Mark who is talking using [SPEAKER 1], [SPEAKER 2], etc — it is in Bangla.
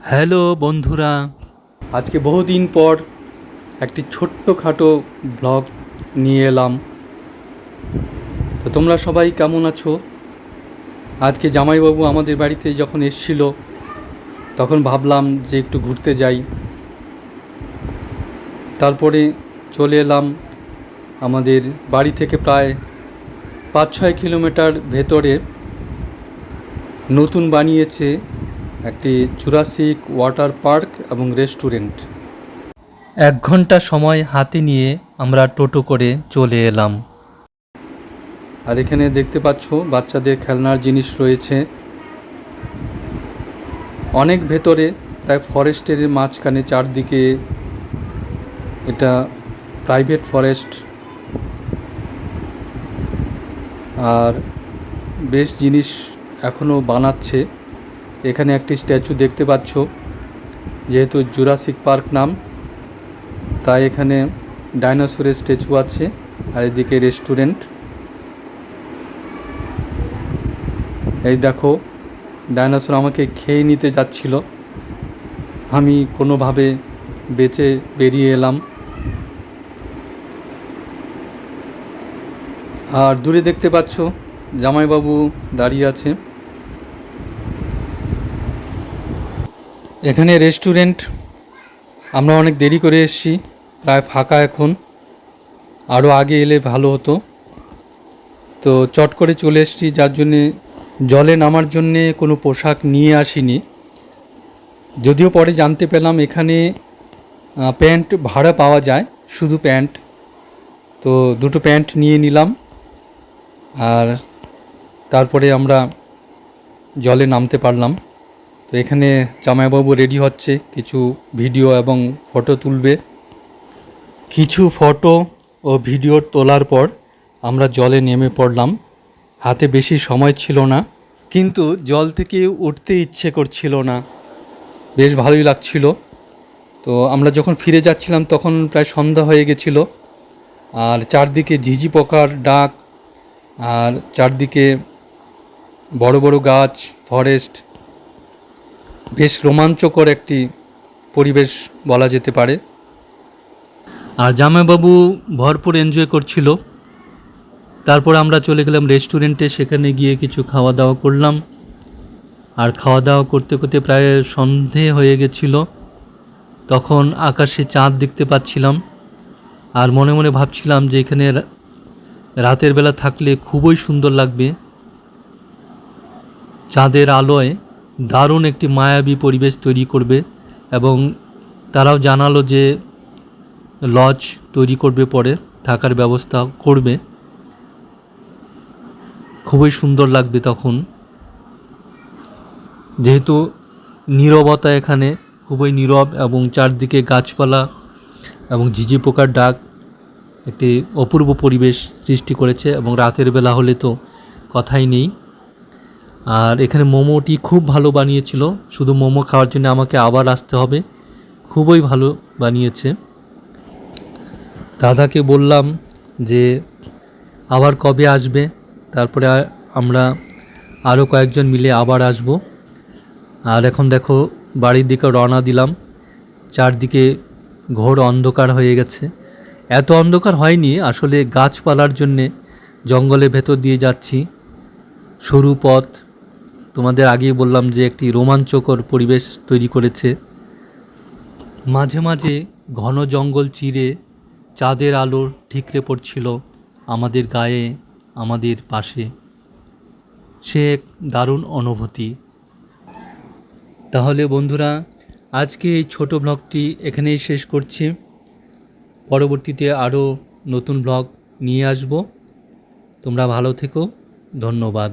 [SPEAKER 1] হ্যালো বন্ধুরা। আজকে বহুদিন পর একটি ছোট্টখাটো ব্লগ নিয়ে এলাম। তো তোমরা সবাই কেমন আছো? আজকে জামাইবাবু আমাদের বাড়িতে যখন এসছিল, তখন ভাবলাম যে একটু ঘুরতে যাই। তারপরে চলে এলাম আমাদের বাড়ি থেকে প্রায় পাঁচ ছয় কিলোমিটার ভেতরে। নতুন বানিয়েছে একটি জুরাসিক ওয়াটার পার্ক এবং রেস্টুরেন্ট। এক ঘণ্টা সময় হাতে নিয়ে আমরা টোটো করে চলে এলাম। আর এখানে দেখতে পাচ্ছ বাচ্চাদের খেলনার জিনিস রয়েছে। অনেক ভেতরে প্রায় ফরেস্টের মাঝখানে চারদিকে এটা প্রাইভেট ফরেস্ট। আর বেশ জিনিস এখনও বানাচ্ছে। এখানে একটি স্ট্যাচু দেখতে পাচ্ছ, যেহেতু জুরাসিক পার্ক নাম, তাই এখানে ডাইনোসরের স্ট্যাচু আছে আর এদিকে রেস্টুরেন্ট। এই দেখো, ডাইনোসর আমাকে খেয়ে নিতে যাচ্ছিল। আমি কোনোভাবে বেঁচে বেরিয়ে এলাম। আর দূরে দেখতে পাচ্ছ, জামাইবাবু দাঁড়িয়ে আছে। এখানে রেস্টুরেন্ট। আমরা অনেক দেরি করে এসেছি, প্রায় ফাঁকা এখন। আরও আগে এলে ভালো হতো। তো চট করে চলে এসেছি, যার জন্যে জলে নামার জন্যে কোনো পোশাক নিয়ে আসিনি। যদিও পরে জানতে পেলাম এখানে প্যান্ট ভাড়া পাওয়া যায়, শুধু প্যান্ট। তো দুটো প্যান্ট নিয়ে নিলাম। আর তারপরে আমরা জলে নামতে পারলাম। তো এখানে জামাইবাবু রেডি হচ্ছে। কিছু ভিডিও এবং ফটো তুলবে। কিছু ফটো ও ভিডিও তোলার পর আমরা জলে নেমে পড়লাম। হাতে বেশি সময় ছিল না, কিন্তু জল থেকে উঠতে ইচ্ছে করছিল না। বেশ ভালোই লাগছিল। তো আমরা যখন ফিরে যাচ্ছিলাম, তখন প্রায় সন্ধ্যা হয়ে গেছিল। আর চারদিকে ঝিঝি পোকার ডাক, আর চারদিকে বড় বড় গাছ ফরেস্ট বেশ রোমাঞ্চকর একটি পরিবেশ বলা যেতে পারে। আর জামাইবাবু ভরপুর এনজয় করছিল। তারপর আমরা চলে গেলাম রেস্টুরেন্টে সেখানে গিয়ে কিছু খাওয়া দাওয়া করলাম। আর খাওয়া দাওয়া করতে করতে প্রায় সন্ধে হয়ে গেছিল। তখন আকাশে চাঁদ দেখতে পাচ্ছিলাম। আর মনে মনে ভাবছিলাম যে এখানে রাতের বেলা থাকলে খুবই সুন্দর লাগবে। চাঁদের আলোয় দারুণ একটি মায়াবী পরিবেশ তৈরি করবে এবং তারাও জানালো যে লজ তৈরি করবে পরে, থাকার ব্যবস্থা করবে। খুবই সুন্দর লাগবে তখন। যেহেতু নীরবতা এখানে খুবই নীরব এবং চারদিকে গাছপালা এবং ঝিঝি পোকার ডাক একটি অপূর্ব পরিবেশ সৃষ্টি করেছে এবং রাতের বেলা হলে তো কথাই নেই। আর এখানে মোমোটি খুব ভালো বানিয়েছিল। শুধু মোমো খাওয়ার জন্য আমাকে আবার আসতে হবে। খুবই ভালো বানিয়েছে। দাদাকে বললাম যে, আবার কবে আসবে? তারপরে আমরা আরও কয়েকজন মিলে আবার আসব। আর এখন দেখো, বাড়ির দিকে রওনা দিলাম। চারদিকে ঘোর অন্ধকার হয়ে গেছে। এত অন্ধকার হয়নি, আসলে গাছপালার জন্যে জঙ্গলের ভেতর দিয়ে যাচ্ছি। সরু পথ তোমাদের আগেই বললাম যে একটি রোমাঞ্চকর পরিবেশ তৈরি করেছে। মাঝে মাঝে ঘন জঙ্গল চিরে চাঁদের আলো ঠিকরে পড়ছিল আমাদের গায়ে, আমাদের পাশে। সে এক দারুণ অনুভূতি। তাহলে বন্ধুরা, আজকে এই ছোট ব্লগটি এখানেই শেষ করছি। পরবর্তীতে আরও নতুন ব্লগ নিয়ে আসব। তোমরা ভালো থেকো। ধন্যবাদ।